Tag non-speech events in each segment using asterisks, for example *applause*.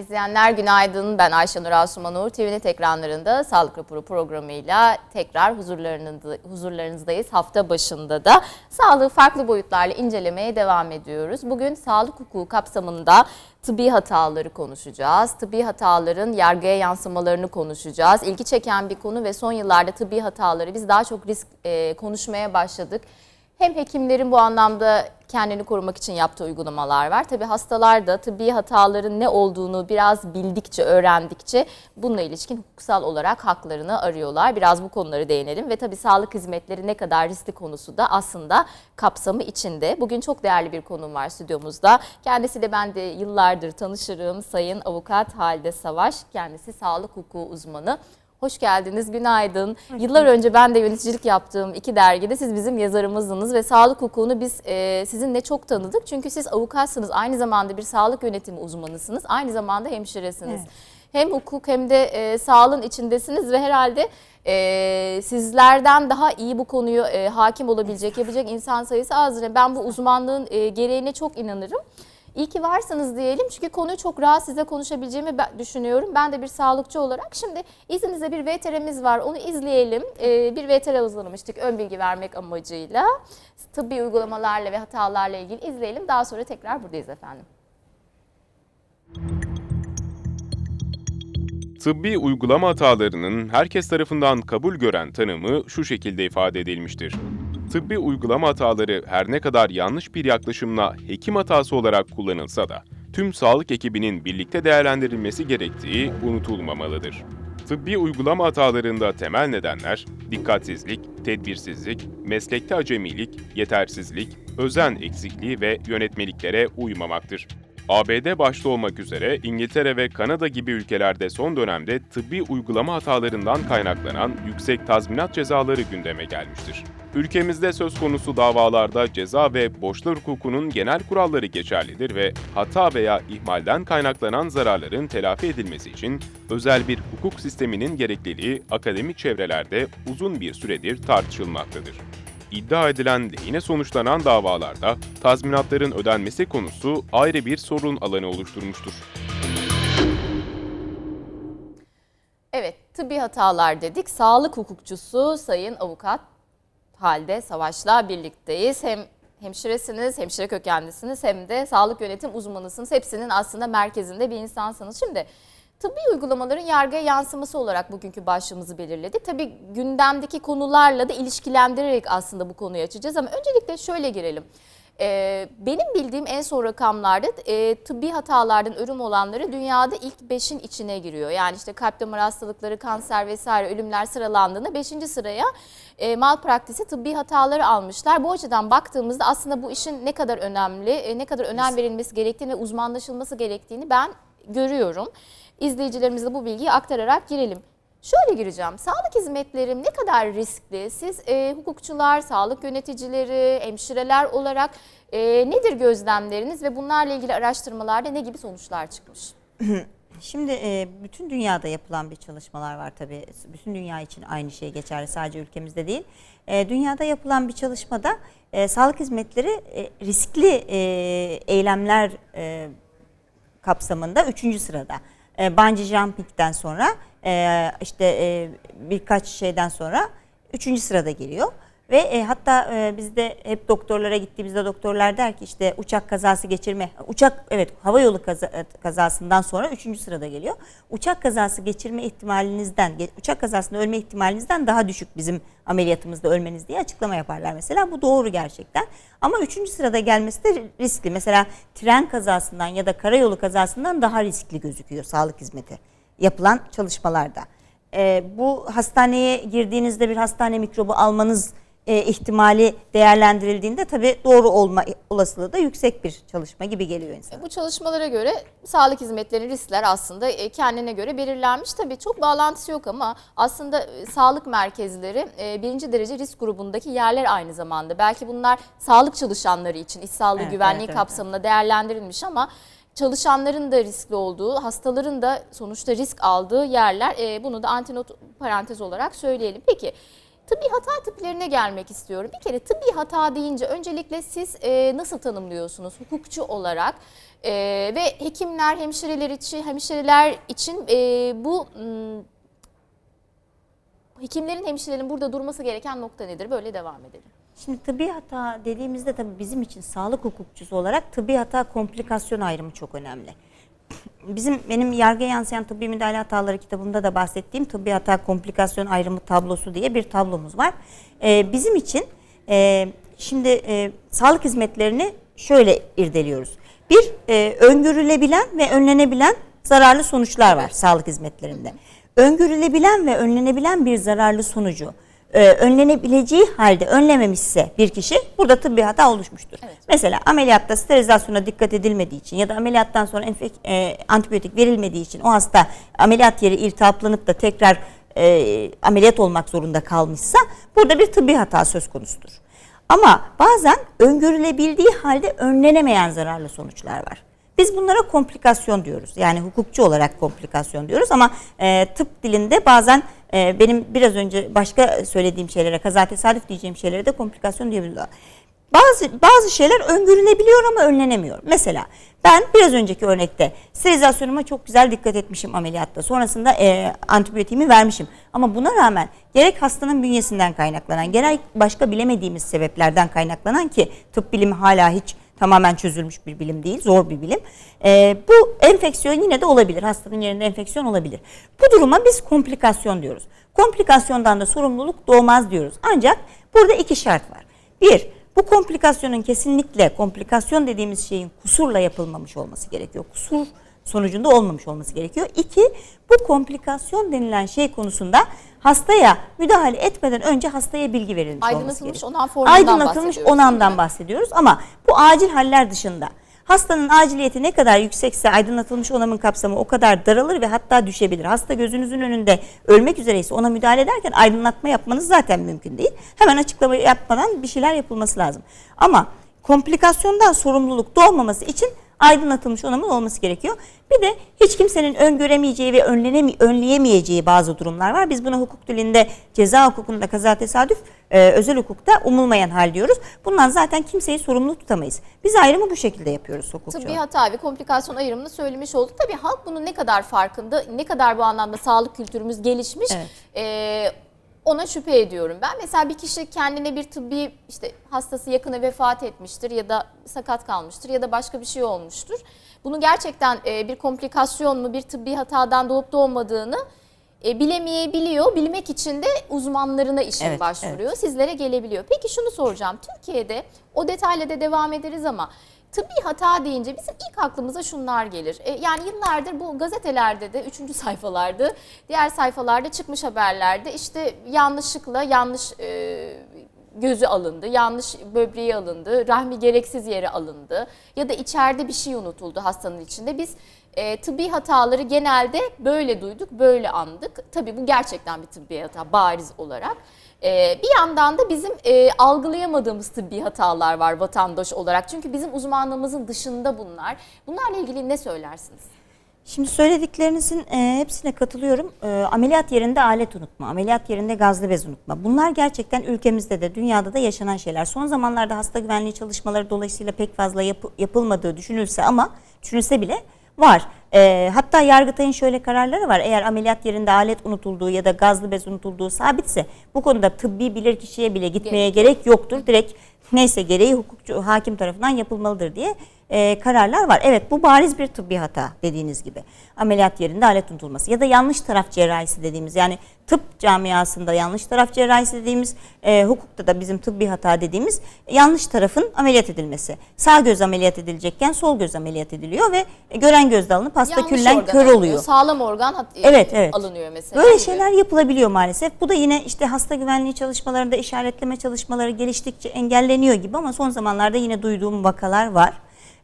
İzleyenler günaydın. Ben Ayşenur Asumanur. TV'nin ekranlarında Sağlık Raporu programıyla tekrar huzurlarınızda, huzurlarınızdayız. Hafta başında da sağlığı farklı boyutlarla incelemeye devam ediyoruz. Bugün sağlık hukuku kapsamında tıbbi hataları konuşacağız. Tıbbi hataların yargıya yansımalarını konuşacağız. İlgi çeken bir konu ve son yıllarda tıbbi hataları biz daha çok risk e, konuşmaya başladık. Hem hekimlerin bu anlamda kendini korumak için yaptığı uygulamalar var. Tabii hastalar da tıbbi hataların ne olduğunu biraz bildikçe, öğrendikçe bununla ilişkin hukuksal olarak haklarını arıyorlar. Biraz bu konuları değinelim ve tabii sağlık hizmetleri ne kadar riskli konusu da aslında kapsamı içinde. Bugün çok değerli bir konum var stüdyomuzda. Kendisiyle ben de yıllardır tanışırım. Sayın Avukat Halide Savaş. Kendisi sağlık hukuku uzmanı. Hoş geldiniz, günaydın. Yıllar önce ben de yöneticilik yaptığım iki dergide siz bizim yazarımızdınız ve sağlık hukukunu biz e, sizinle çok tanıdık. Çünkü siz avukatsınız, aynı zamanda bir sağlık yönetimi uzmanısınız, aynı zamanda hemşiresiniz. Evet. Hem hukuk hem de e, sağlığın içindesiniz ve herhalde e, sizlerden daha iyi bu konuyu e, hakim olabilecek, yapacak insan sayısı azdır. Ben bu uzmanlığın e, gereğine çok inanırım. İyi ki varsınız diyelim çünkü konuyu çok rahat size konuşabileceğimi düşünüyorum. Ben de bir sağlıkçı olarak. Şimdi izninizle bir VTR'miz var onu izleyelim. Ee, bir VTR hazırlamıştık ön bilgi vermek amacıyla. Tıbbi uygulamalarla ve hatalarla ilgili izleyelim. Daha sonra tekrar buradayız efendim. Tıbbi uygulama hatalarının herkes tarafından kabul gören tanımı şu şekilde ifade edilmiştir. Tıbbi uygulama hataları her ne kadar yanlış bir yaklaşımla hekim hatası olarak kullanılsa da tüm sağlık ekibinin birlikte değerlendirilmesi gerektiği unutulmamalıdır. Tıbbi uygulama hatalarında temel nedenler dikkatsizlik, tedbirsizlik, meslekte acemilik, yetersizlik, özen eksikliği ve yönetmeliklere uymamaktır. ABD başta olmak üzere İngiltere ve Kanada gibi ülkelerde son dönemde tıbbi uygulama hatalarından kaynaklanan yüksek tazminat cezaları gündeme gelmiştir. Ülkemizde söz konusu davalarda ceza ve borçlar hukukunun genel kuralları geçerlidir ve hata veya ihmalden kaynaklanan zararların telafi edilmesi için özel bir hukuk sisteminin gerekliliği akademik çevrelerde uzun bir süredir tartışılmaktadır iddia edilen lehine sonuçlanan davalarda tazminatların ödenmesi konusu ayrı bir sorun alanı oluşturmuştur. Evet tıbbi hatalar dedik. Sağlık hukukçusu Sayın Avukat Halde Savaş'la birlikteyiz. Hem hemşiresiniz, hemşire kökenlisiniz hem de sağlık yönetim uzmanısınız. Hepsinin aslında merkezinde bir insansınız. Şimdi tıbbi uygulamaların yargıya yansıması olarak bugünkü başlığımızı belirledik. Tabii gündemdeki konularla da ilişkilendirerek aslında bu konuyu açacağız ama öncelikle şöyle girelim. Ee, benim bildiğim en son rakamlarda e, tıbbi hatalardan ölüm olanları dünyada ilk 5'in içine giriyor. Yani işte kalp damar hastalıkları, kanser vesaire ölümler sıralandığında 5. sıraya e, malpraktisi tıbbi hataları almışlar. Bu açıdan baktığımızda aslında bu işin ne kadar önemli, e, ne kadar önem verilmesi gerektiğini ve uzmanlaşılması gerektiğini ben görüyorum. İzleyicilerimize bu bilgiyi aktararak girelim. Şöyle gireceğim. Sağlık hizmetleri ne kadar riskli? Siz e, hukukçular, sağlık yöneticileri, hemşireler olarak e, nedir gözlemleriniz ve bunlarla ilgili araştırmalarda ne gibi sonuçlar çıkmış? *clears throat* Şimdi e, bütün dünyada yapılan bir çalışmalar var tabii. Bütün dünya için aynı şey geçerli sadece ülkemizde değil. E, dünyada yapılan bir çalışmada e, sağlık hizmetleri e, riskli e, eylemler e, kapsamında üçüncü sırada. E, bungee jumping'den sonra e, işte e, birkaç şeyden sonra üçüncü sırada geliyor. Ve e, hatta e, bizde hep doktorlara gittiğimizde doktorlar der ki işte uçak kazası geçirme, uçak evet hava yolu kaza, e, kazasından sonra üçüncü sırada geliyor. Uçak kazası geçirme ihtimalinizden, uçak kazasında ölme ihtimalinizden daha düşük bizim ameliyatımızda ölmeniz diye açıklama yaparlar mesela. Bu doğru gerçekten. Ama üçüncü sırada gelmesi de riskli. Mesela tren kazasından ya da karayolu kazasından daha riskli gözüküyor sağlık hizmeti yapılan çalışmalarda. E, bu hastaneye girdiğinizde bir hastane mikrobu almanız e, ihtimali değerlendirildiğinde tabii doğru olma olasılığı da yüksek bir çalışma gibi geliyor insana. Bu çalışmalara göre sağlık hizmetlerinin riskler aslında e, kendine göre belirlenmiş. Tabii çok bağlantısı yok ama aslında e, sağlık merkezleri e, birinci derece risk grubundaki yerler aynı zamanda. Belki bunlar sağlık çalışanları için iş sağlığı Evet, güvenliği evet, evet, kapsamında değerlendirilmiş ama çalışanların da riskli olduğu, hastaların da sonuçta risk aldığı yerler. E, bunu da antinot parantez olarak söyleyelim. Peki Tıbbi hata tiplerine gelmek istiyorum. Bir kere tıbbi hata deyince öncelikle siz e, nasıl tanımlıyorsunuz hukukçu olarak? E, ve hekimler, hemşireler için, hemşireler için e, bu hekimlerin, hemşirelerin burada durması gereken nokta nedir? Böyle devam edelim. Şimdi tıbbi hata dediğimizde tabii bizim için sağlık hukukçusu olarak tıbbi hata komplikasyon ayrımı çok önemli. Bizim benim yargıya yansıyan tıbbi müdahale hataları kitabımda da bahsettiğim tıbbi hata komplikasyon ayrımı tablosu diye bir tablomuz var. Ee, bizim için e, şimdi e, sağlık hizmetlerini şöyle irdeliyoruz. Bir e, öngörülebilen ve önlenebilen zararlı sonuçlar var sağlık hizmetlerinde. Öngörülebilen ve önlenebilen bir zararlı sonucu e, önlenebileceği halde önlememişse bir kişi burada tıbbi hata oluşmuştur. Mesela ameliyatta sterilizasyona dikkat edilmediği için ya da ameliyattan sonra enfek, e, antibiyotik verilmediği için o hasta ameliyat yeri iltihaplanıp da tekrar e, ameliyat olmak zorunda kalmışsa burada bir tıbbi hata söz konusudur. Ama bazen öngörülebildiği halde önlenemeyen zararlı sonuçlar var. Biz bunlara komplikasyon diyoruz. Yani hukukçu olarak komplikasyon diyoruz ama e, tıp dilinde bazen e, benim biraz önce başka söylediğim şeylere, kaza tesadüf diyeceğim şeylere de komplikasyon diyebiliriz. Bazı bazı şeyler öngörülebiliyor ama önlenemiyor. Mesela ben biraz önceki örnekte sterilizasyonuma çok güzel dikkat etmişim ameliyatta. Sonrasında e, antibiyotiğimi vermişim. Ama buna rağmen gerek hastanın bünyesinden kaynaklanan, gerek başka bilemediğimiz sebeplerden kaynaklanan ki tıp bilimi hala hiç tamamen çözülmüş bir bilim değil, zor bir bilim. Ee, bu enfeksiyon yine de olabilir. Hastanın yerinde enfeksiyon olabilir. Bu duruma biz komplikasyon diyoruz. Komplikasyondan da sorumluluk doğmaz diyoruz. Ancak burada iki şart var. Bir, bu komplikasyonun kesinlikle komplikasyon dediğimiz şeyin kusurla yapılmamış olması gerekiyor. Kusur sonucunda olmamış olması gerekiyor. İki, bu komplikasyon denilen şey konusunda hastaya müdahale etmeden önce hastaya bilgi verilmiş olması Aydınlatılmış onan formundan Aydınlatılmış onamdan bahsediyoruz ama bu acil haller dışında hastanın aciliyeti ne kadar yüksekse aydınlatılmış onamın kapsamı o kadar daralır ve hatta düşebilir. Hasta gözünüzün önünde ölmek üzereyse ona müdahale ederken aydınlatma yapmanız zaten mümkün değil. Hemen açıklama yapmadan bir şeyler yapılması lazım. Ama komplikasyondan sorumluluk doğmaması için aydınlatılmış onamın olması gerekiyor. Bir de hiç kimsenin öngöremeyeceği ve önlenemi, önleyemeyeceği bazı durumlar var. Biz buna hukuk dilinde, ceza hukukunda kaza tesadüf, e, özel hukukta umulmayan hal diyoruz. Bundan zaten kimseyi sorumlu tutamayız. Biz ayrımı bu şekilde yapıyoruz hukukçu. Tıbbi hata ve komplikasyon ayrımını söylemiş olduk. Tabii halk bunun ne kadar farkında, ne kadar bu anlamda sağlık kültürümüz gelişmiş Evet. ee, ona şüphe ediyorum. Ben mesela bir kişi kendine bir tıbbi işte hastası yakını vefat etmiştir ya da sakat kalmıştır ya da başka bir şey olmuştur. Bunu gerçekten e, bir komplikasyon mu bir tıbbi hatadan doğup doğmadığını e, bilemeyebiliyor. Bilmek için de uzmanlarına işin Evet, başvuruyor. Sizlere gelebiliyor. Peki şunu soracağım. Türkiye'de o detayla da devam ederiz ama tıbbi hata deyince bizim ilk aklımıza şunlar gelir. E, yani yıllardır bu gazetelerde de 3. *laughs* sayfalarda, diğer sayfalarda çıkmış haberlerde işte yanlışlıkla yanlış e, gözü alındı, yanlış böbreği alındı, rahmi gereksiz yere alındı ya da içeride bir şey unutuldu hastanın içinde. Biz e, tıbbi hataları genelde böyle duyduk, böyle andık. Tabii bu gerçekten bir tıbbi hata bariz olarak. E, bir yandan da bizim e, algılayamadığımız tıbbi hatalar var vatandaş olarak. Çünkü bizim uzmanlığımızın dışında bunlar. Bunlarla ilgili ne söylersiniz? Şimdi söylediklerinizin e, hepsine katılıyorum. E, ameliyat yerinde alet unutma, ameliyat yerinde gazlı bez unutma. Bunlar gerçekten ülkemizde de dünyada da yaşanan şeyler. Son zamanlarda hasta güvenliği çalışmaları dolayısıyla pek fazla yapı- yapılmadığı düşünülse ama düşünülse bile var. E, hatta Yargıtay'ın şöyle kararları var. Eğer ameliyat yerinde alet unutulduğu ya da gazlı bez unutulduğu sabitse bu konuda tıbbi bilirkişiye bile gitmeye gerek yoktur. Direkt neyse gereği hukukçu hakim tarafından yapılmalıdır diye e, kararlar var. Evet bu bariz bir tıbbi hata dediğiniz gibi. Ameliyat yerinde alet unutulması ya da yanlış taraf cerrahisi dediğimiz yani tıp camiasında yanlış taraf cerrahisi dediğimiz e, hukukta da bizim tıbbi hata dediğimiz yanlış tarafın ameliyat edilmesi. Sağ göz ameliyat edilecekken sol göz ameliyat ediliyor ve e, gören gözde alınıp hasta Yanlış küllen kör oluyor. Sağlam organ hat- Evet, evet. alınıyor mesela. Böyle gibi. şeyler yapılabiliyor maalesef. Bu da yine işte hasta güvenliği çalışmalarında işaretleme çalışmaları geliştikçe engelleniyor gibi ama son zamanlarda yine duyduğum vakalar var.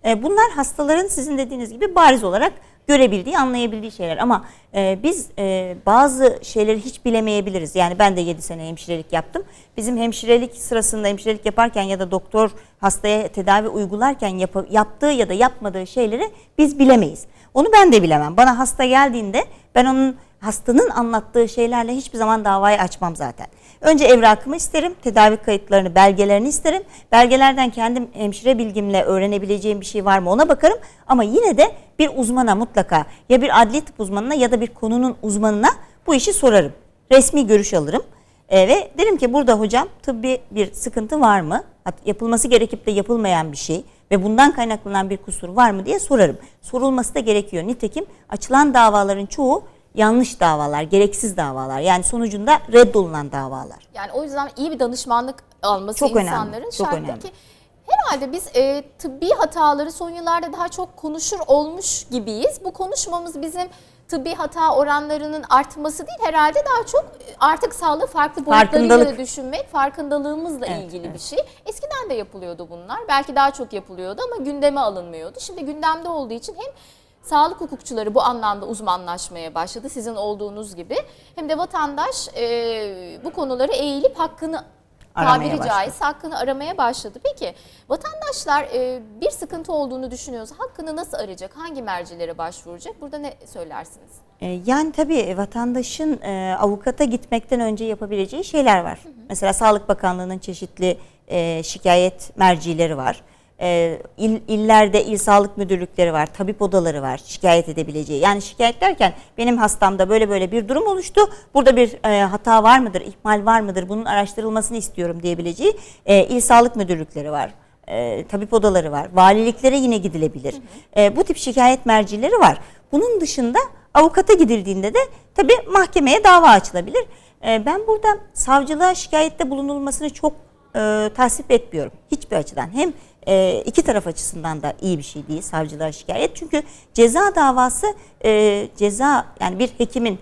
E, Bunlar hastaların sizin dediğiniz gibi bariz olarak görebildiği, anlayabildiği şeyler ama e, biz e, bazı şeyleri hiç bilemeyebiliriz. Yani ben de 7 sene hemşirelik yaptım. Bizim hemşirelik sırasında hemşirelik yaparken ya da doktor hastaya tedavi uygularken yap- yaptığı ya da yapmadığı şeyleri biz bilemeyiz. Onu ben de bilemem. Bana hasta geldiğinde ben onun hastanın anlattığı şeylerle hiçbir zaman davayı açmam zaten. Önce evrakımı isterim, tedavi kayıtlarını, belgelerini isterim. Belgelerden kendim hemşire bilgimle öğrenebileceğim bir şey var mı ona bakarım. Ama yine de bir uzmana mutlaka ya bir adli tıp uzmanına ya da bir konunun uzmanına bu işi sorarım. Resmi görüş alırım. E, ve derim ki burada hocam tıbbi bir sıkıntı var mı? Yapılması gerekip de yapılmayan bir şey ve bundan kaynaklanan bir kusur var mı diye sorarım. Sorulması da gerekiyor. Nitekim açılan davaların çoğu yanlış davalar, gereksiz davalar. Yani sonucunda reddolunan davalar. Yani o yüzden iyi bir danışmanlık alması Çok önemli, insanların çok şart önemli. herhalde biz e, tıbbi hataları son yıllarda daha çok konuşur olmuş gibiyiz. Bu konuşmamız bizim tıbbi hata oranlarının artması değil herhalde daha çok e, artık sağlığı farklı boyutlarıyla düşünmek, farkındalığımızla Evet, ilgili bir evet. şey. Eskiden de yapılıyordu bunlar. Belki daha çok yapılıyordu ama gündeme alınmıyordu. Şimdi gündemde olduğu için hem sağlık hukukçuları bu anlamda uzmanlaşmaya başladı sizin olduğunuz gibi. Hem de vatandaş e, bu konuları eğilip hakkını Aramaya tabiri başladı. caizse hakkını aramaya başladı. Peki vatandaşlar e, bir sıkıntı olduğunu düşünüyorsa hakkını nasıl arayacak? Hangi mercilere başvuracak? Burada ne söylersiniz? E, Yani tabii vatandaşın e, avukata gitmekten önce yapabileceği şeyler var. Mesela Sağlık Bakanlığı'nın çeşitli e, şikayet mercileri var. E, il, illerde il sağlık müdürlükleri var, tabip odaları var şikayet edebileceği. Yani şikayet derken benim hastamda böyle böyle bir durum oluştu. Burada bir e, hata var mıdır, ihmal var mıdır bunun araştırılmasını istiyorum diyebileceği e, il sağlık müdürlükleri var. E, tabip odaları var. Valiliklere yine gidilebilir. E, bu tip şikayet mercileri var. Bunun dışında avukata gidildiğinde de tabii mahkemeye dava açılabilir. E, ben burada savcılığa şikayette bulunulmasını çok e, tasvip etmiyorum. Hiçbir açıdan. Hem e, iki taraf açısından da iyi bir şey değil savcılığa şikayet. Çünkü ceza davası e, ceza yani bir hekimin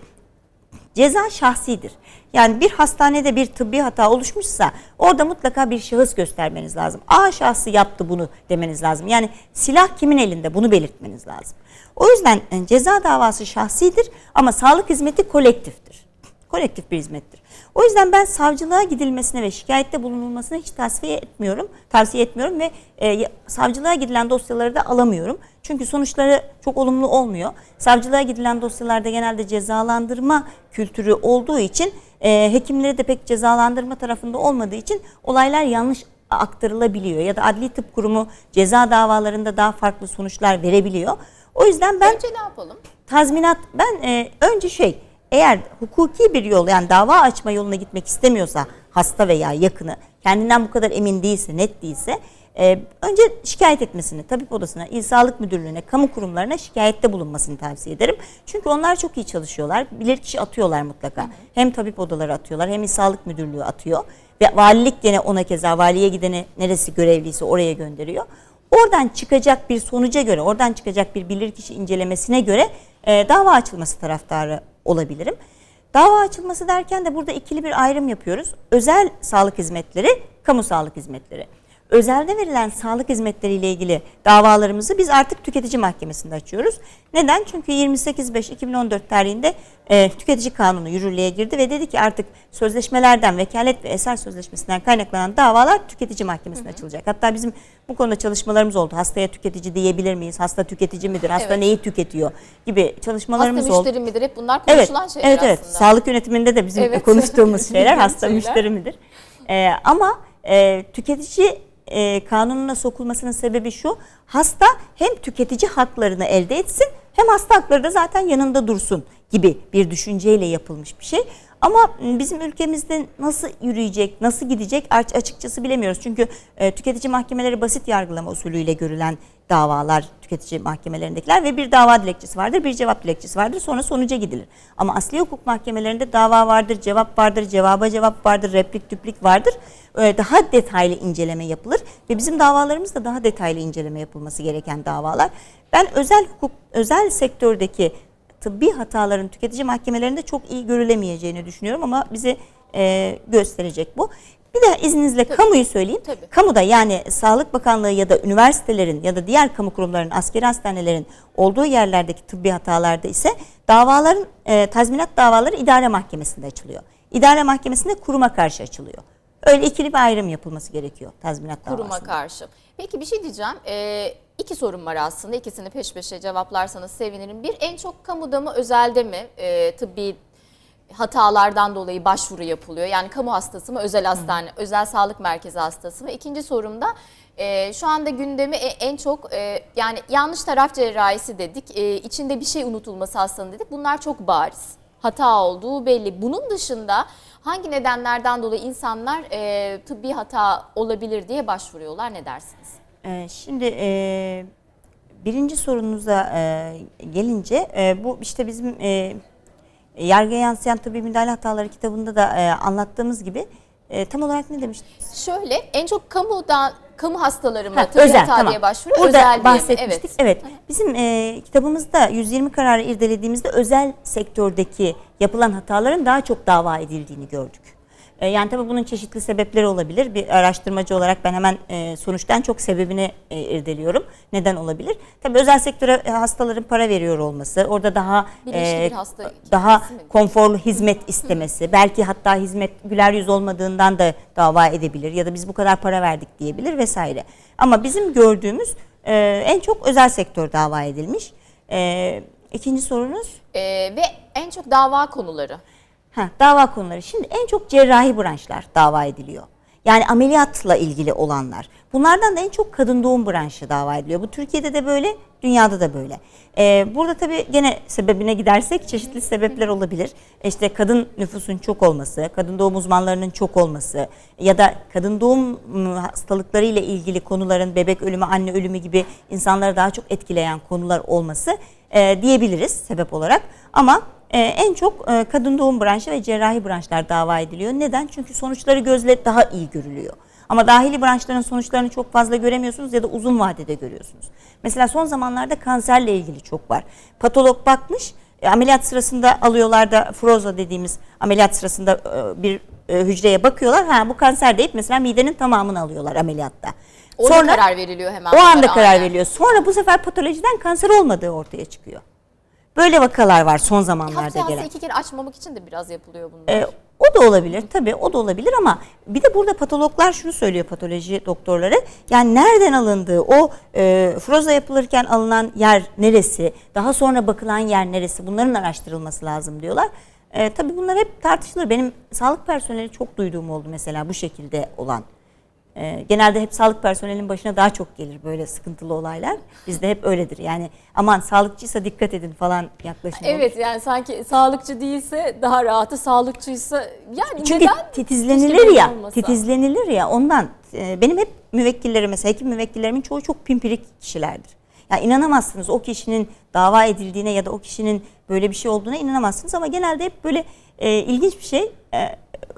Ceza şahsidir. Yani bir hastanede bir tıbbi hata oluşmuşsa orada mutlaka bir şahıs göstermeniz lazım. A şahsı yaptı bunu demeniz lazım. Yani silah kimin elinde bunu belirtmeniz lazım. O yüzden e, ceza davası şahsidir ama sağlık hizmeti kolektiftir. Kolektif bir hizmettir. O yüzden ben savcılığa gidilmesine ve şikayette bulunulmasına hiç tavsiye etmiyorum. Tavsiye etmiyorum ve e, savcılığa gidilen dosyaları da alamıyorum. Çünkü sonuçları çok olumlu olmuyor. Savcılığa gidilen dosyalarda genelde cezalandırma kültürü olduğu için e, hekimleri de pek cezalandırma tarafında olmadığı için olaylar yanlış aktarılabiliyor ya da adli tıp kurumu ceza davalarında daha farklı sonuçlar verebiliyor. O yüzden ben Önce ne yapalım? tazminat ben e, önce şey eğer hukuki bir yol yani dava açma yoluna gitmek istemiyorsa hasta veya yakını kendinden bu kadar emin değilse net değilse e, önce şikayet etmesini tabip odasına, il sağlık müdürlüğüne, kamu kurumlarına şikayette bulunmasını tavsiye ederim. Çünkü onlar çok iyi çalışıyorlar. Bilirkişi atıyorlar mutlaka. Hem tabip odaları atıyorlar hem il sağlık müdürlüğü atıyor. Ve valilik gene ona keza valiye gideni neresi görevliyse oraya gönderiyor. Oradan çıkacak bir sonuca göre, oradan çıkacak bir bilirkişi incelemesine göre e, dava açılması taraftarı olabilirim. Dava açılması derken de burada ikili bir ayrım yapıyoruz. Özel sağlık hizmetleri, kamu sağlık hizmetleri. Özelde verilen sağlık hizmetleri ile ilgili davalarımızı biz artık tüketici mahkemesinde açıyoruz. Neden? Çünkü 28.5.2014 tarihinde e, tüketici kanunu yürürlüğe girdi ve dedi ki artık sözleşmelerden, vekalet ve eser sözleşmesinden kaynaklanan davalar tüketici mahkemesinde açılacak. Hatta bizim bu konuda çalışmalarımız oldu. Hastaya tüketici diyebilir miyiz? Hasta tüketici midir? Hasta Evet. neyi tüketiyor? Gibi çalışmalarımız Hasta oldu. müşteri midir? Hep bunlar Evet, konuşulan şeyler evet, evet. aslında. Sağlık yönetiminde de bizim Evet. konuştuğumuz *laughs* şeyler hasta şeyler. müşteri midir? Ee, ama e, tüketici e, kanununa sokulmasının sebebi şu. Hasta hem tüketici haklarını elde etsin hem hasta hakları da zaten yanında dursun gibi bir düşünceyle yapılmış bir şey. Ama m, bizim ülkemizde nasıl yürüyecek, nasıl gidecek aç- açıkçası bilemiyoruz. Çünkü e, tüketici mahkemeleri basit yargılama usulüyle görülen davalar tüketici mahkemelerindekiler ve bir dava dilekçesi vardır, bir cevap dilekçesi vardır. Sonra sonuca gidilir. Ama asli hukuk mahkemelerinde dava vardır, cevap vardır, cevaba cevap vardır, replik düplik vardır. Daha detaylı inceleme yapılır ve bizim davalarımız da daha detaylı inceleme yapılması gereken davalar. Ben özel hukuk, özel sektördeki tıbbi hataların tüketici mahkemelerinde çok iyi görülemeyeceğini düşünüyorum ama bize e, gösterecek bu. Bir de izninizle kamuyu söyleyeyim. Tabii. Kamuda yani Sağlık Bakanlığı ya da üniversitelerin ya da diğer kamu kurumlarının, askeri hastanelerin olduğu yerlerdeki tıbbi hatalarda ise davaların e, tazminat davaları idare mahkemesinde açılıyor. İdare mahkemesinde kuruma karşı açılıyor. Öyle ikili bir ayrım yapılması gerekiyor tazminat kuruma davasında. karşı. Peki bir şey diyeceğim. Ee, iki sorum var aslında. İkisini peş peşe cevaplarsanız sevinirim. Bir, en çok kamuda mı, özelde mi e, tıbbi hatalardan dolayı başvuru yapılıyor? Yani kamu hastası mı, özel hastane, özel sağlık merkezi hastası mı? İkinci sorumda e, şu anda gündemi e- en çok e, yani yanlış taraf cerrahisi dedik, e, içinde bir şey unutulması hastanın dedik. Bunlar çok bariz. Hata olduğu belli. Bunun dışında hangi nedenlerden dolayı insanlar e, tıbbi hata olabilir diye başvuruyorlar? Ne dersiniz? Ee, Şimdi e, birinci sorunuza e, gelince e, bu işte bizim e, Yargıya Yansıyan Tıbbi Müdahale Hataları kitabında da e, anlattığımız gibi e, tam olarak ne demiştiniz? Şöyle en çok kamudan kamu hastaları mı Ha, tıbbi hata diye başvuruyor? Orada özel mi? bahsetmiştik. Evet. Evet. Bizim e, kitabımızda 120 kararı irdelediğimizde özel sektördeki yapılan hataların daha çok dava edildiğini gördük. E, yani tabii bunun çeşitli sebepleri olabilir. Bir araştırmacı olarak ben hemen e, sonuçtan çok sebebini e, irdeliyorum. Neden olabilir? Tabii özel sektöre e, hastaların para veriyor olması, orada daha hasta daha konforlu hizmet istemesi, belki hatta hizmet güler yüz olmadığından da dava edebilir ya da biz bu kadar para verdik diyebilir vesaire. Ama bizim gördüğümüz e, en çok özel sektör dava edilmiş. E, ikinci sorunuz? Ee, ve en çok dava konuları. Ha, dava konuları. Şimdi en çok cerrahi branşlar dava ediliyor. Yani ameliyatla ilgili olanlar. Bunlardan da en çok kadın doğum branşı dava ediliyor. Bu Türkiye'de de böyle, dünyada da böyle. Ee, burada tabii gene sebebine gidersek çeşitli sebepler olabilir. İşte kadın nüfusun çok olması, kadın doğum uzmanlarının çok olması ya da kadın doğum ıı, hastalıkları ile ilgili konuların bebek ölümü, anne ölümü gibi insanları daha çok etkileyen konular olması e, diyebiliriz sebep olarak. Ama ee, en çok e, kadın doğum branşı ve cerrahi branşlar dava ediliyor. Neden? Çünkü sonuçları gözle daha iyi görülüyor. Ama dahili branşların sonuçlarını çok fazla göremiyorsunuz ya da uzun vadede görüyorsunuz. Mesela son zamanlarda kanserle ilgili çok var. Patolog bakmış, e, ameliyat sırasında alıyorlar da froza dediğimiz ameliyat sırasında e, bir hücreye bakıyorlar. Ha bu kanser deyip mesela midenin tamamını alıyorlar ameliyatta. Orada karar veriliyor hemen. O anda karar aynen. veriliyor. Sonra bu sefer patolojiden kanser olmadığı ortaya çıkıyor. Böyle vakalar var son zamanlarda hasta gelen. iki kere açmamak için de biraz yapılıyor bunlar. Ee, o da olabilir tabii o da olabilir ama bir de burada patologlar şunu söylüyor patoloji doktorları. Yani nereden alındığı o e, froza yapılırken alınan yer neresi daha sonra bakılan yer neresi bunların araştırılması lazım diyorlar. E, tabii bunlar hep tartışılır. Benim sağlık personeli çok duyduğum oldu mesela bu şekilde olan. E, genelde hep sağlık personelinin başına daha çok gelir böyle sıkıntılı olaylar. Bizde hep öyledir. Yani aman sağlıkçıysa dikkat edin falan yaklaşım olur. Evet yani sanki sağlıkçı değilse daha rahatı, sağlıkçıysa yani Çünkü neden? titizlenilir ya, olmasa. titizlenilir ya ondan. e, Benim hep müvekkillerim mesela hekim müvekkillerimin çoğu çok pimpirik kişilerdir. Ya inanamazsınız o kişinin dava edildiğine ya da o kişinin böyle bir şey olduğuna inanamazsınız ama genelde hep böyle e, ilginç bir şey e,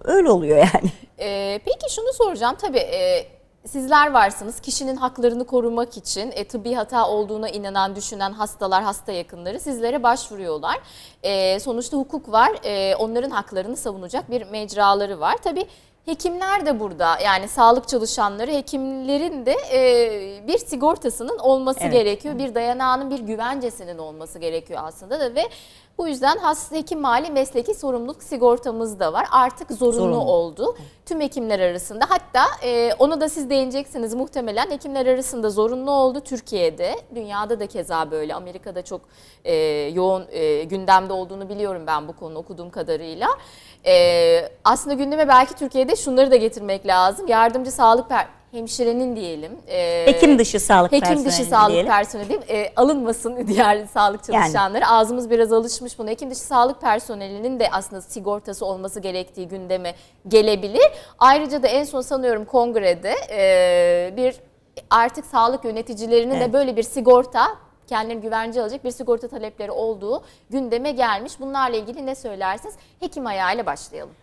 öyle oluyor yani. Ee, peki şunu soracağım. Tabii e, sizler varsınız. Kişinin haklarını korumak için e, tıbbi hata olduğuna inanan, düşünen hastalar, hasta yakınları sizlere başvuruyorlar. E, sonuçta hukuk var. E, onların haklarını savunacak bir mecraları var. Tabii Hekimler de burada yani sağlık çalışanları hekimlerin de e, bir sigortasının olması Evet. gerekiyor. Bir dayanağının bir güvencesinin olması gerekiyor aslında da ve bu yüzden has hekim mali mesleki sorumluluk sigortamız da var. Artık zorunlu, Zorunlu. oldu tüm hekimler arasında. Hatta e, onu da siz değineceksiniz muhtemelen hekimler arasında zorunlu oldu Türkiye'de. Dünyada da keza böyle. Amerika'da çok e, yoğun e, gündemde olduğunu biliyorum ben bu konu okuduğum kadarıyla. E, aslında gündeme belki Türkiye'de şunları da getirmek lazım. Yardımcı sağlık per hemşirenin diyelim. e, Hekim dışı sağlık Hekim dışı sağlık diyelim. personeli değil? E, alınmasın *laughs* diğer sağlık Yani. çalışanları. Ağzımız biraz alışmış buna. Hekim dışı sağlık personelinin de aslında sigortası olması gerektiği gündeme gelebilir. Ayrıca da en son sanıyorum kongrede e, bir artık sağlık yöneticilerinin Evet. de böyle bir sigorta kendilerini güvence alacak bir sigorta talepleri olduğu gündeme gelmiş. Bunlarla ilgili ne söylersiniz? Hekim ayağıyla başlayalım.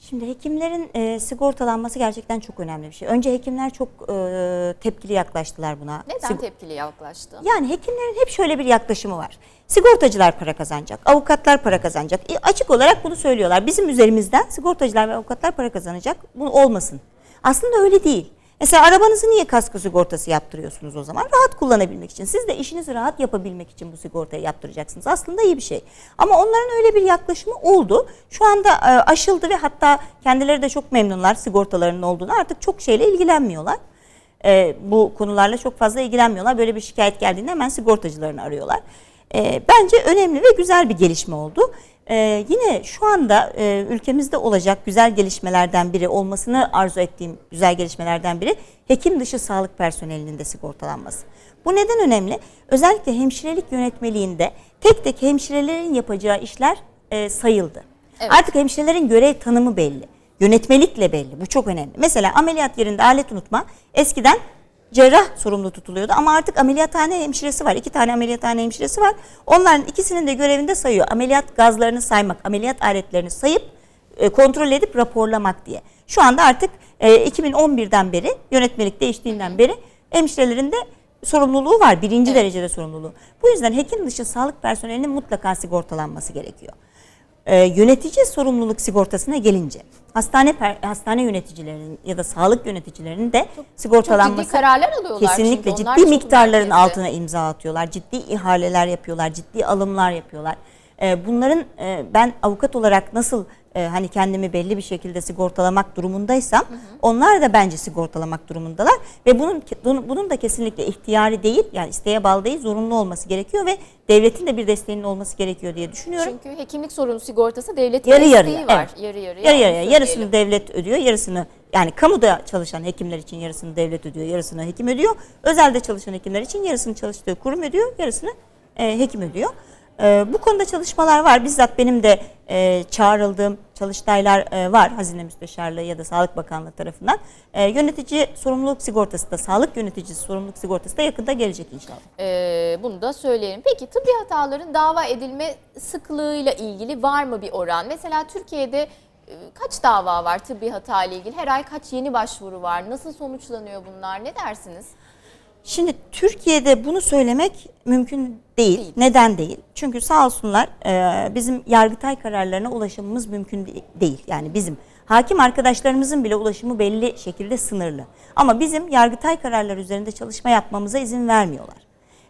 Şimdi hekimlerin e, sigortalanması gerçekten çok önemli bir şey. Önce hekimler çok e, tepkili yaklaştılar buna. Neden Sig- tepkili yaklaştı? Yani hekimlerin hep şöyle bir yaklaşımı var. Sigortacılar para kazanacak, avukatlar para kazanacak. E, açık olarak bunu söylüyorlar. Bizim üzerimizden sigortacılar ve avukatlar para kazanacak. Bu olmasın. Aslında öyle değil. Mesela arabanızı niye kasko sigortası yaptırıyorsunuz o zaman? Rahat kullanabilmek için. Siz de işinizi rahat yapabilmek için bu sigortayı yaptıracaksınız. Aslında iyi bir şey. Ama onların öyle bir yaklaşımı oldu. Şu anda e, aşıldı ve hatta kendileri de çok memnunlar sigortalarının olduğunu. Artık çok şeyle ilgilenmiyorlar. e, bu konularla çok fazla ilgilenmiyorlar. Böyle bir şikayet geldiğinde hemen sigortacılarını arıyorlar. E, bence önemli ve güzel bir gelişme oldu. E, yine şu anda e, ülkemizde olacak güzel gelişmelerden biri olmasını arzu ettiğim güzel gelişmelerden biri hekim dışı sağlık personelinin de sigortalanması. Bu neden önemli? Özellikle hemşirelik yönetmeliğinde tek tek hemşirelerin yapacağı işler e, sayıldı. Evet. Artık hemşirelerin görev tanımı belli. Yönetmelikle belli. Bu çok önemli. Mesela ameliyat yerinde alet unutma eskiden cerrah sorumlu tutuluyordu ama artık ameliyathane hemşiresi var. İki tane ameliyathane hemşiresi var. Onların ikisinin de görevinde sayıyor. Ameliyat gazlarını saymak, ameliyat aletlerini sayıp e, kontrol edip raporlamak diye. Şu anda artık e, 2011'den beri yönetmelik değiştiğinden beri hemşirelerin de sorumluluğu var. Birinci derecede sorumluluğu. Bu yüzden hekim dışı sağlık personelinin mutlaka sigortalanması gerekiyor. Ee, yönetici sorumluluk sigortasına gelince hastane per- hastane yöneticilerinin ya da sağlık yöneticilerinin de sigortalanması ciddi kararlar alıyorlar kesinlikle ciddi çok miktarların merkezde. altına imza atıyorlar. Ciddi ihaleler yapıyorlar, ciddi alımlar yapıyorlar. Ee, bunların e, ben avukat olarak nasıl e, hani kendimi belli bir şekilde sigortalamak durumundaysam onlar da bence sigortalamak durumundalar ve bunun bunun da kesinlikle ihtiyari değil yani isteğe bağlı değil zorunlu olması gerekiyor ve devletin de bir desteğinin olması gerekiyor diye düşünüyorum. Çünkü hekimlik sorunu sigortası devletin Yarı desteği yarıya, var. evet. Yarı yarıya. Yarı yarıya yarısını devlet ödüyor, yarısını yani kamuda çalışan hekimler için yarısını devlet ödüyor, yarısını hekim ödüyor. Özelde çalışan hekimler için yarısını çalıştığı kurum ödüyor, yarısını e, hekim ödüyor. E, bu konuda çalışmalar var. Bizzat benim de e, çağrıldığım çalıştaylar e, var Hazine Müsteşarlığı ya da Sağlık Bakanlığı tarafından. E, yönetici sorumluluk sigortası da, sağlık yöneticisi sorumluluk sigortası da yakında gelecek inşallah. Ee, bunu da söyleyelim. Peki tıbbi hataların dava edilme sıklığıyla ilgili var mı bir oran? Mesela Türkiye'de e, kaç dava var tıbbi hata ile ilgili? Her ay kaç yeni başvuru var? Nasıl sonuçlanıyor bunlar? Ne dersiniz? Şimdi Türkiye'de bunu söylemek mümkün değil. Değil. Neden değil? Çünkü sağ olsunlar e, bizim yargıtay kararlarına ulaşımımız mümkün de- değil. Yani bizim hakim arkadaşlarımızın bile ulaşımı belli şekilde sınırlı. Ama bizim yargıtay kararları üzerinde çalışma yapmamıza izin vermiyorlar.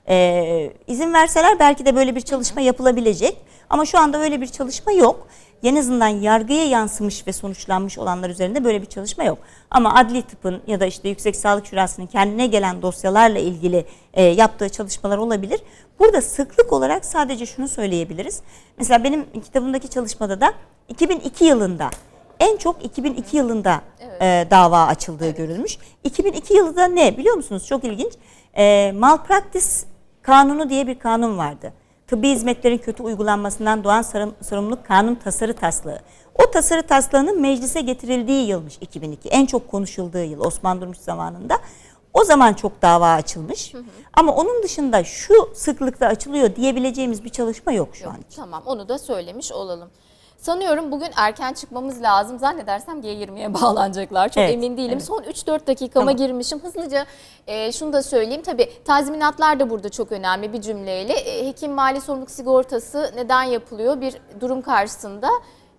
Ee, izin verseler belki de böyle bir çalışma yapılabilecek. Ama şu anda öyle bir çalışma yok. En azından yargıya yansımış ve sonuçlanmış olanlar üzerinde böyle bir çalışma yok. Ama adli tıpın ya da işte Yüksek Sağlık Şurası'nın kendine gelen dosyalarla ilgili e, yaptığı çalışmalar olabilir. Burada sıklık olarak sadece şunu söyleyebiliriz. Mesela benim kitabımdaki çalışmada da 2002 yılında en çok 2002 yılında e, dava açıldığı görülmüş. 2002 yılında ne biliyor musunuz? Çok ilginç. E, malpractice kanunu diye bir kanun vardı. Tıbbi hizmetlerin kötü uygulanmasından doğan sorumluluk kanun tasarı taslağı. O tasarı taslağının meclise getirildiği yılmış 2002. En çok konuşulduğu yıl Osman Durmuş zamanında. O zaman çok dava açılmış. Ama onun dışında şu sıklıkta açılıyor diyebileceğimiz bir çalışma yok şu an. Tamam onu da söylemiş olalım. Sanıyorum bugün erken çıkmamız lazım. Zannedersem G20'ye *laughs* bağlanacaklar. Çok Evet, emin değilim. evet. Son 3-4 dakikama Tamam. girmişim. Hızlıca e, şunu da söyleyeyim. Tabii tazminatlar da burada çok önemli bir cümleyle. E, hekim mali sorumluluk sigortası neden yapılıyor? Bir durum karşısında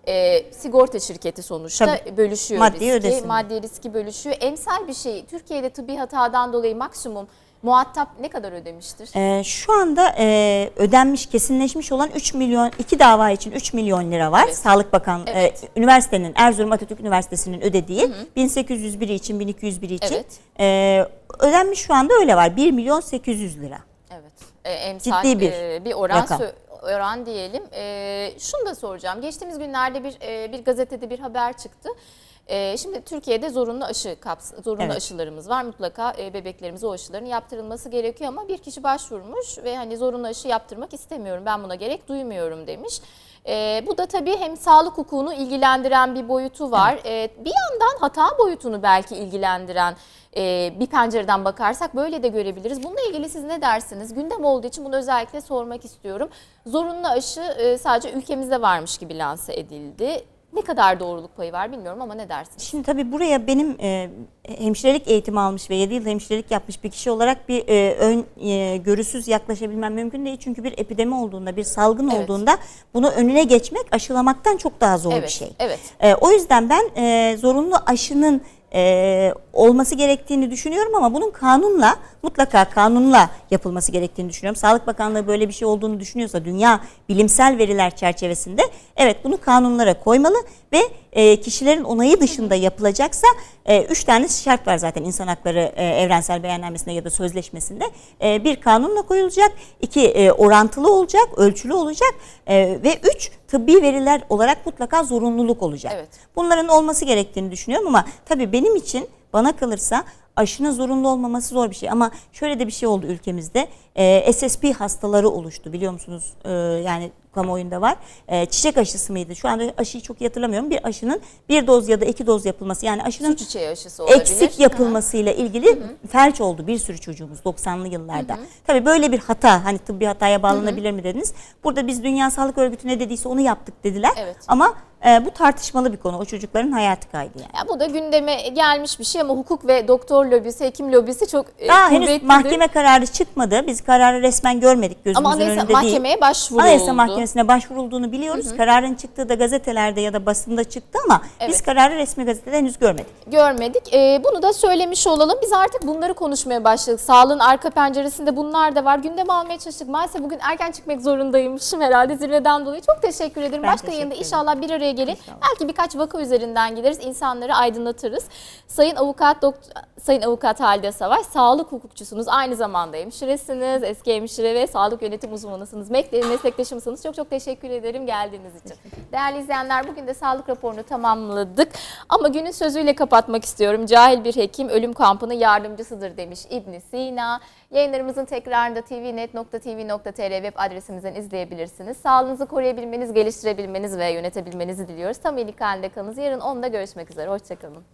e, sigorta şirketi sonuçta Tabii. bölüşüyor Maddi riski. ödesin. Maddi riski bölüşüyor. Emsal bir şey. Türkiye'de tıbbi hatadan dolayı maksimum muhatap ne kadar ödemiştir? Ee, şu anda e, ödenmiş, kesinleşmiş olan 3 milyon, iki dava için 3 milyon lira var. Evet. Sağlık Bakan, e, Evet. üniversitenin, Erzurum Atatürk Üniversitesi'nin ödediği 1801'i için, 1201'i için. Evet. E, ödenmiş şu anda öyle var. 1 milyon 800 lira. Evet. E, emsal Ciddi bir e, bir oran rakam. Oran diyelim. E, şunu da soracağım. Geçtiğimiz günlerde bir e, bir gazetede bir haber çıktı. E, şimdi Türkiye'de zorunlu aşı kaps zorunlu Evet. aşılarımız var. Mutlaka e, bebeklerimize o aşıların yaptırılması gerekiyor ama bir kişi başvurmuş ve hani zorunlu aşı yaptırmak istemiyorum. Ben buna gerek duymuyorum demiş. E, bu da tabii hem sağlık hukukunu ilgilendiren bir boyutu var. E, bir yandan hata boyutunu belki ilgilendiren e, bir pencereden bakarsak böyle de görebiliriz. Bununla ilgili siz ne dersiniz? Gündem olduğu için bunu özellikle sormak istiyorum. Zorunlu aşı e, sadece ülkemizde varmış gibi lanse edildi. Ne kadar doğruluk payı var bilmiyorum ama ne dersiniz? Şimdi tabii buraya benim e, hemşirelik eğitimi almış ve 7 yıl hemşirelik yapmış bir kişi olarak bir e, ön e, görüsüz yaklaşabilmem mümkün değil. Çünkü bir epidemi olduğunda, bir salgın Evet. olduğunda bunu önüne geçmek aşılamaktan çok daha zor bir Evet, şey. evet. E, o yüzden ben e, zorunlu aşının olması gerektiğini düşünüyorum ama bunun kanunla mutlaka kanunla yapılması gerektiğini düşünüyorum. Sağlık Bakanlığı böyle bir şey olduğunu düşünüyorsa dünya bilimsel veriler çerçevesinde evet bunu kanunlara koymalı ve e, kişilerin onayı dışında yapılacaksa e, üç tane şart var zaten insan hakları e, evrensel beyannamesinde ya da sözleşmesinde. E, bir kanunla koyulacak, iki e, orantılı olacak, ölçülü olacak e, ve üç tıbbi veriler olarak mutlaka zorunluluk olacak. Evet. Bunların olması gerektiğini düşünüyorum ama tabii benim için bana kalırsa aşının zorunlu olmaması zor bir şey. Ama şöyle de bir şey oldu ülkemizde. Ee, SSP hastaları oluştu biliyor musunuz? Ee, yani kamuoyunda var. Ee, çiçek aşısı mıydı? Şu anda aşıyı çok hatırlamıyorum. Bir aşının bir doz ya da iki doz yapılması. Yani aşının Su çiçeği aşısı olabilir. eksik yapılmasıyla ilgili felç oldu bir sürü çocuğumuz 90'lı yıllarda. Tabii böyle bir hata hani tıbbi hataya bağlanabilir mi dediniz. Burada biz Dünya Sağlık Örgütü ne dediyse onu yaptık dediler. Evet. Ama e, bu tartışmalı bir konu. O çocukların hayatı kaydı yani. Ya bu da gündeme gelmiş bir şey ama hukuk ve doktor lobisi, hekim lobisi çok e, Daha henüz mahkeme kararı çıkmadı. Biz kararı resmen görmedik gözümüzün ama anayasa önünde değil. mahkemeye başvuruldu. Anayasa Mahkemesi'ne başvurulduğunu biliyoruz. Kararın çıktığı da gazetelerde ya da basında çıktı ama biz Evet. kararı resmi gazetede henüz görmedik. görmedik. Ee, bunu da söylemiş olalım. Biz artık bunları konuşmaya başladık. Sağlığın arka penceresinde bunlar da var. Gündeme almaya çalıştık. Maalesef bugün erken çıkmak zorundaymışım herhalde zirveden dolayı. Çok teşekkür ederim. Ben Başka ederim. inşallah bir araya gelin. İnşallah. Belki birkaç vaka üzerinden gideriz. insanları aydınlatırız. Sayın Avukat Doktor Sayın Avukat Halide Savaş sağlık hukukçusunuz. Aynı zamanda hemşiresiniz, eski hemşire ve sağlık yönetim uzmanısınız. Meslektaşımsınız. Çok çok teşekkür ederim geldiğiniz için. Değerli izleyenler bugün de sağlık raporunu tamamladık. Ama günün sözüyle kapatmak istiyorum. Cahil bir hekim ölüm kampının yardımcısıdır demiş İbn Sina. Yayınlarımızın tekrarında tvnet.tv.tr web adresimizden izleyebilirsiniz. Sağlığınızı koruyabilmeniz, geliştirebilmeniz ve yönetebilmenizi diliyoruz. Tam iyilik halinde kalınız. Yarın 10'da görüşmek üzere. Hoşçakalın.